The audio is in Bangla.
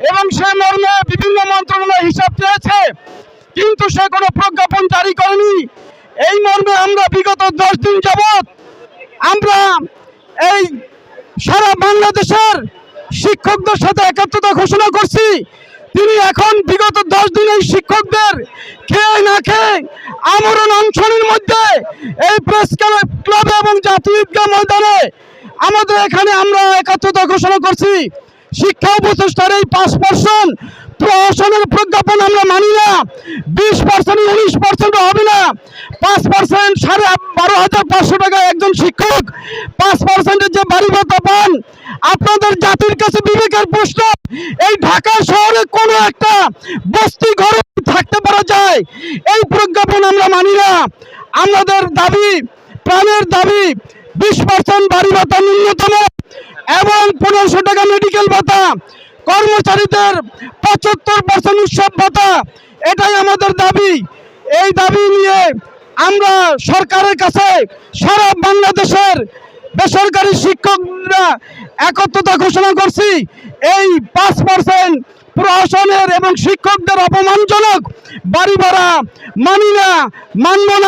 এবং সে মর্মে বিভিন্ন মন্ত্রণালয় হিসাব চেয়েছে কিন্তু সে কোনো প্রজ্ঞাপন জারি করেনি। এই মর্মে আমরা বিগত দশ দিন যাবৎ আমরা এই সারা বাংলাদেশের শিক্ষকদের সাথে একাত্মতা ঘোষণা করছি। তিনি এখন বিগত দশ দিন এই শিক্ষকদের খেয়ে না খেয়ে আমরণ অনশনের মধ্যে এই প্রেস ক্লাব- ক্লাবে এবং জাতীয় ঈদগাহ ময়দানে আমাদের এখানে আমরা একাত্মতা ঘোষণা করছি। শিক্ষা উপদেষ্টার এই পাঁচ পার্সেন্ট প্রশাসনের প্রজ্ঞাপন আমরা মানি না। বিশ পার্সেন্ট উনিশ পার্সেন্ট হবে না। পাঁচ পার্সেন্ট সাড়ে বারো হাজার পাঁচশো টাকা একজন শিক্ষক, পাঁচ পার্সেন্টের যে বাড়ি ভাতা পান, আপনাদের জাতির কাছে বিবেকের প্রশ্ন, এই ঢাকা শহরে কোনো একটা বস্তি ঘরে থাকতে পারা যায়? এই প্রজ্ঞাপন আমরা মানি না। আমাদের দাবি, প্রাণের দাবি, বিশ পার্সেন্ট বাড়ি ভাতা পনেরোশো টাকা মেডিকেল ভাতা, কর্মচারীদের পঁচাত্তর পার্সেন্ট উৎসব ভাতা, এটাই আমাদের দাবি। এই দাবি নিয়ে আমরা সরকারের কাছে সারা বাংলাদেশের বেসরকারি শিক্ষকরা একত্রতা ঘোষণা করছি। এই পাঁচ পার্সেন্ট প্রশাসনের এবং শিক্ষকদের অপমানজনক বাড়ি ভাড়া মানি না, মানব না।